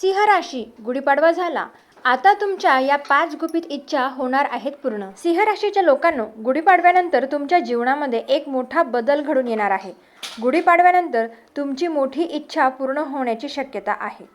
सिंह राशी गुढीपाडवा झाला. आता तुमच्या या पाच गुपित इच्छा होणार आहेत पूर्ण. सिंह राशीच्या लोकांनो गुढीपाडव्यानंतर तुमच्या जीवनामध्ये एक मोठा बदल घडून येणार आहे. गुढीपाडव्यानंतर तुमची मोठी इच्छा पूर्ण होण्याची शक्यता आहे.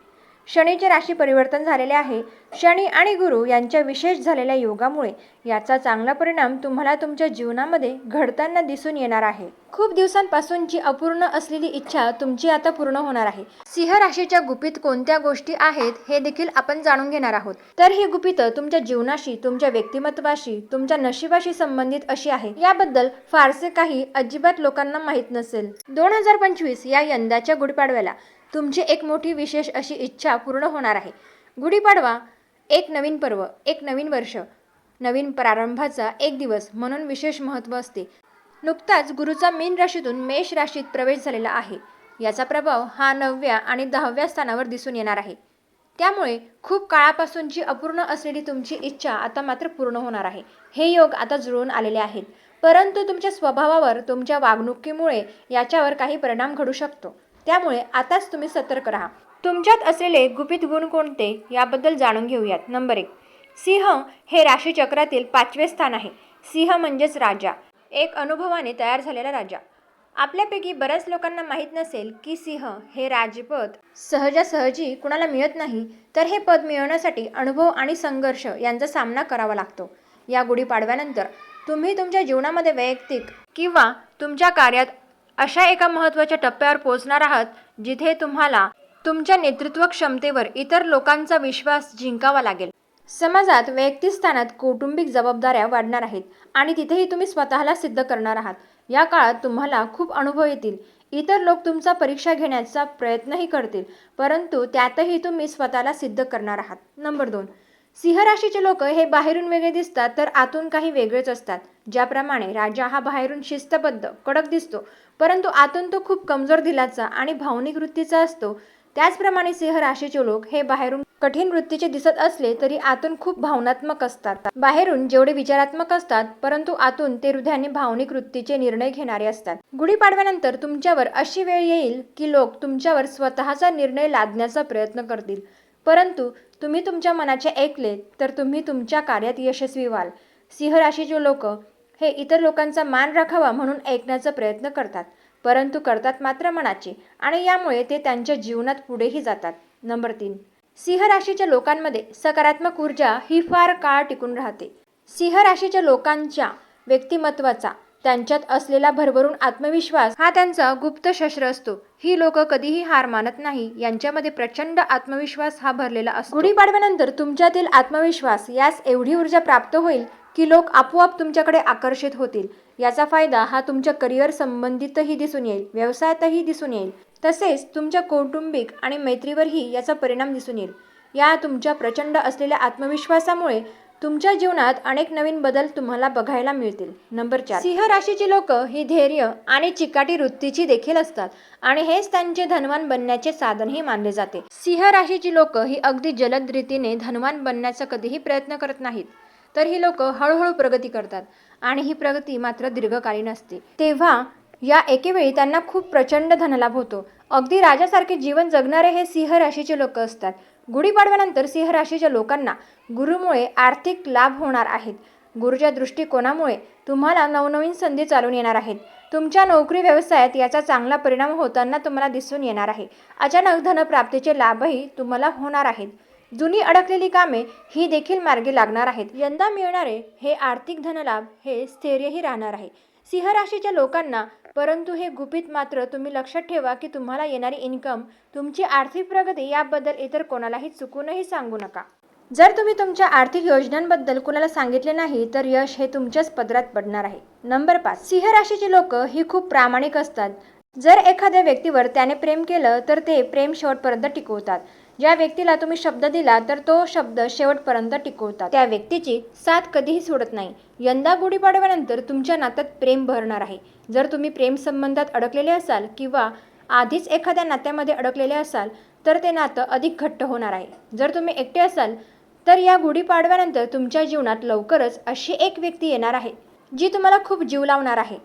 शनीचे राशी परिवर्तन झालेले आहे. शनी आणि गुरु यांच्या विशेष झालेल्या योगामुळे याचा चांगला परिणाम तुम्हाला तुमच्या जीवनामध्ये घडताना दिसून येणार आहे. खूप दिवसांपासूनची अपूर्ण असलेली इच्छा तुमची आता पूर्ण होणार आहे. सिंह राशीच्या गुपित कोणत्या गोष्टी आहेत हे देखील आपण जाणून घेणार आहोत. तर ही गुपितं तुमच्या जीवनाशी तुमच्या व्यक्तिमत्वाशी तुमच्या नशिबाशी संबंधित अशी आहे. याबद्दल फारसे काही अजिबात लोकांना माहीत नसेल. दोन हजार पंचवीस या यंदाच्या गुढीपाडव्याला तुमची एक मोठी विशेष अशी इच्छा पूर्ण होणार आहे. गुढीपाडवा एक नवीन पर्व एक नवीन वर्ष नवीन प्रारंभाचा एक दिवस म्हणून विशेष महत्त्व असते. नुकताच गुरुचा मीन राशीतून मेष राशीत प्रवेश झालेला आहे. याचा प्रभाव हा नवव्या आणि दहाव्या स्थानावर दिसून येणार आहे. त्यामुळे खूप काळापासूनची अपूर्ण असलेली तुमची इच्छा आता मात्र पूर्ण होणार आहे. हे योग आता जुळून आलेले आहेत. परंतु तुमच्या स्वभावावर तुमच्या वागणुकीमुळे याच्यावर काही परिणाम घडू शकतो. त्यामुळे आताच तुम्ही सतर्क राहा. तुमच्यात असलेले गुपित गुण कोणते याबद्दल जाणून घेऊयात. नंबर एक सिंह हे राशीचक्रातील पाचवे स्थान आहे. सिंह म्हणजेच राजा. एक अनुभवाने तयार झालेला राजा. आपल्यापैकी बऱ्याच लोकांना माहीत नसेल की सिंह हे राजपद सहजासहजी कुणाला मिळत नाही तर हे पद मिळवण्यासाठी अनुभव आणि संघर्ष यांचा सामना करावा लागतो. या गुढीपाडव्यानंतर तुम्ही तुमच्या जीवनामध्ये वैयक्तिक किंवा तुमच्या कार्यात अशा एका महत्त्वाच्या टप्प्यावर पोहोचणार आहात जिथे तुम्हाला तुमच्या नेतृत्व क्षमतेवर इतर लोकांचा विश्वास जिंकावा लागेल. समाजात वैयक्तिक स्थानात कौटुंबिक जबाबदाऱ्या वाढणार आहेत आणि तिथेही तुम्ही स्वतःला सिद्ध करणार आहात. या काळात तुम्हाला खूप अनुभव येतील. इतर लोक तुमचा परीक्षा घेण्याचा प्रयत्नही करतील परंतु त्यातही तुम्ही स्वतःला सिद्ध करणार आहात. नंबर दोन. सिंह राशीचे लोक हे बाहेरून वेगळे दिसतात तर आतून काही वेगळेच असतात. ज्याप्रमाणे राजा हा बाहेरून शिस्तबद्ध कडक दिसतो परंतु आतून तो खूप कमजोर दिलाचा आणि भावनिक वृत्तीचा असतो. त्याचप्रमाणे सिंह राशीचे लोक हे बाहेरून कठीण वृत्तीचे दिसत असले तरी आतून खूप भावनात्मक असतात. बाहेरून जेवढे विचारात्मक असतात परंतु आतून ते हृदयाने भावनिक वृत्तीचे निर्णय घेणारे असतात. गुढीपाडव्यानंतर तुमच्यावर अशी वेळ येईल की लोक तुमच्यावर स्वतःचा निर्णय लादण्याचा प्रयत्न करतील. परंतु तुम्ही तुमच्या मनाचे ऐकले तर तुम्ही तुमच्या कार्यात यशस्वी व्हाल. सिंह राशीचे लोक हे इतर लोकांचा मान राखावा म्हणून ऐकण्याचा प्रयत्न करतात परंतु करतात मात्र मनाचे आणि यामुळे ते त्यांच्या जीवनात पुढेही जातात. नंबर तीन. सिंह राशीच्या लोकांमध्ये सकारात्मक ऊर्जा ही फार काळ टिकून राहते. सिंह राशीच्या लोकांच्या व्यक्तिमत्वाचा त्यांच्यात असलेला भरभरून आत्मविश्वास हा त्यांचा गुप्त शस्त्र असतो. ही लोक कधीही हार मानत नाही. यांच्यामध्ये प्रचंड आत्मविश्वास हा भरलेला असतो. गुढीपाडव्यानंतर तुमच्यातील आत्मविश्वास यास एवढी ऊर्जा प्राप्त होईल की लोक आपोआप तुमच्याकडे आकर्षित होतील. याचा फायदा हा तुमच्या करिअर संबंधितही दिसून येईल. व्यवसायातही दिसून येईल. तसेच तुमच्या कौटुंबिक आणि मैत्रीवरही याचा परिणाम दिसून येईल. या तुमच्या प्रचंड असलेल्या आत्मविश्वासामुळे तुमच्या जीवनात अनेक नवीन बदल तुम्हाला बघायला मिळतील. नंबर चार. सिंह राशीची लोक ही धैर्य आणि चिकाटी वृत्तीची देखील असतात आणि हेच त्यांचे धनवान बनण्याचे साधनही मानले जाते. सिंह राशीची लोक ही अगदी जलद रीतीने धनवान बनण्याचा कधीही प्रयत्न करत नाहीत. तर ही लोक हळूहळू प्रगती करतात आणि ही प्रगती मात्र दीर्घकालीन असते. तेव्हा या एकेवेळी त्यांना खूप प्रचंड धनलाभ होतो. अगदी राजासारखे जीवन जगणारे हे सिंह राशीचे लोक असतात. गुढीपाडव्यानंतर सिंह राशीच्या लोकांना गुरुमुळे आर्थिक लाभ होणार आहेत. गुरुच्या दृष्टिकोनामुळे तुम्हाला नवनवीन संधी चालून येणार आहेत. तुमच्या नोकरी व्यवसायात याचा चांगला परिणाम होताना तुम्हाला दिसून येणार आहे. अचानक धनप्राप्तीचे लाभही तुम्हाला होणार आहेत. जुनी अडकलेली कामे ही देखील मार्गी लागणार आहेत. यंदा मिळणारे हे आर्थिक धनलाभ हे स्थैर्यही राहणार आहे. सिंह राशीच्या लोकांना परंतु हे गुपित मात्र तुम्ही लक्षात ठेवा की तुम्हाला येणारी इन्कम तुमची आर्थिक प्रगती याबद्दल इतर कोणालाही चुकूनही सांगू नका. जर तुम्ही तुमच्या आर्थिक योजनांबद्दल कुणाला सांगितले नाही तर यश हे तुमच्याच पदरात पडणार आहे. नंबर पाच. सिंह राशीची लोक ही खूप प्रामाणिक असतात. जर एखाद्या व्यक्तीवर त्याने प्रेम केलं तर ते प्रेम शेवटपर्यंत टिकवतात. ज्या व्यक्तीला तुम्ही शब्द दिला तर तो शब्द शेवटपर्यंत टिकवतात. त्या व्यक्तीची साथ कधीही सोडत नाही. यंदा गुढीपाडव्यानंतर तुमच्या नात्यात प्रेम भरणार आहे. जर तुम्ही प्रेम संबंधात अडकलेले असाल किंवा आधीच एखाद्या नात्यामध्ये अडकलेले असाल तर ते नातं अधिक घट्ट होणार आहे. जर तुम्ही एकटे असाल तर या गुढीपाडव्यानंतर तुमच्या जीवनात लवकरच अशी एक व्यक्ती येणार आहे जी तुम्हाला खूप जीव लावणार आहे.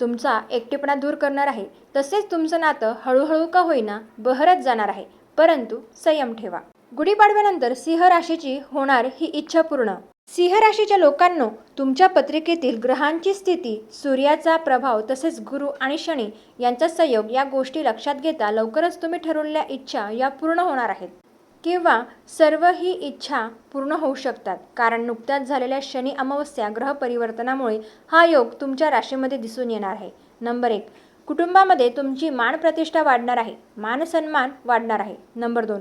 तुमचा एकटेपणा दूर करणार आहे. तसेच तुमचं नातं हळूहळू का होईना बहरत जाणार आहे. परंतु संयम ठेवा. गुढीपाडव्यानंतर सिंह राशीची होणार ही इच्छा पूर्ण. सिंह राशीच्या लोकांनो तुमच्या पत्रिकेतील ग्रहांची स्थिती सूर्याचा प्रभाव तसेच गुरु आणि शनी यांचा संयोग या गोष्टी लक्षात घेता लवकरच तुम्ही ठरवलेल्या इच्छा या पूर्ण होणार आहेत. किंवा सर्व ही इच्छा पूर्ण होऊ शकतात कारण नुकत्याच झालेल्या शनी अमावस्या ग्रह परिवर्तनामुळे हा योग तुमच्या राशीमध्ये दिसून येणार आहे. नंबर एक कुटुंबामध्ये तुमची मान प्रतिष्ठा वाढणार आहे मान सन्मान वाढणार आहे. नंबर दोन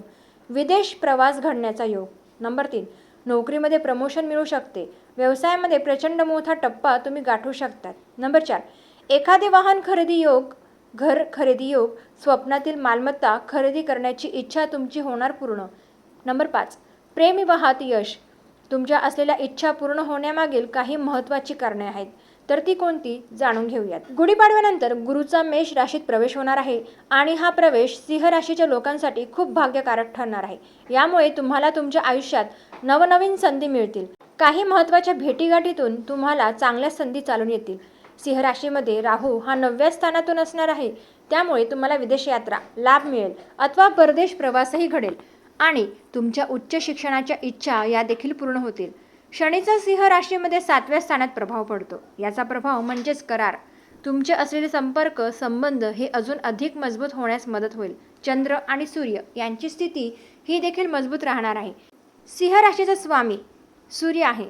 विदेश प्रवास घडण्याचा योग. नंबर तीन नोकरीमध्ये प्रमोशन मिळू शकते. व्यवसायामध्ये प्रचंड मोठा टप्पा तुम्ही गाठू शकतात. नंबर चार एखादे वाहन खरेदी योग घर खरेदी योग स्वप्नातील मालमत्ता खरेदी करण्याची इच्छा तुमची होणार पूर्ण. नंबर पाच प्रेमविवाहात यश. तुमच्या असलेल्या इच्छा पूर्ण होण्यामागील काही महत्त्वाची कारणे आहेत. तर ती कोणती जाणून घेऊयात. गुढीपाडव्यानंतर गुरुचा मेष राशीत प्रवेश होणार आहे आणि हा प्रवेश सिंह राशीच्या लोकांसाठी खूप भाग्यकारक ठरणार आहे. यामुळे तुम्हाला तुमच्या आयुष्यात नवनवीन संधी मिळतील. काही महत्त्वाच्या भेटीगाठीतून तुम्हाला चांगल्या संधी चालून येतील. सिंह राशीमध्ये राहू हा नवव्या स्थानातून असणार आहे. त्यामुळे तुम्हाला विदेश यात्रा लाभ मिळेल अथवा परदेश प्रवासही घडेल आणि तुमच्या उच्च शिक्षणाच्या इच्छा या देखील पूर्ण होतील. शनीचा सिंह राशीमध्ये सातव्या स्थानात प्रभाव पडतो. याचा प्रभाव म्हणजेच करार. तुमचे असलेले संपर्क संबंध हे अजून अधिक मजबूत होण्यास मदत होईल. चंद्र आणि सूर्य यांची स्थिती ही देखील मजबूत राहणार आहे. सिंह राशीचा स्वामी सूर्य आहे.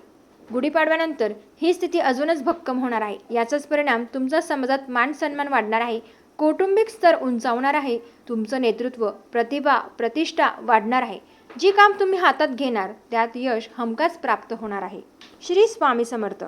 गुढीपाडव्यानंतर ही स्थिती अजूनच भक्कम होणार आहे. याचाच परिणाम तुमचा समाजात मान सन्मान वाढणार आहे. कौटुंबिक स्तर उंचावणार आहे. तुमचं नेतृत्व प्रतिभा प्रतिष्ठा वाढणार आहे. जी काम तुम्ही हातात घेणार त्यात यश हमखास प्राप्त होणार आहे. श्री स्वामी समर्थ.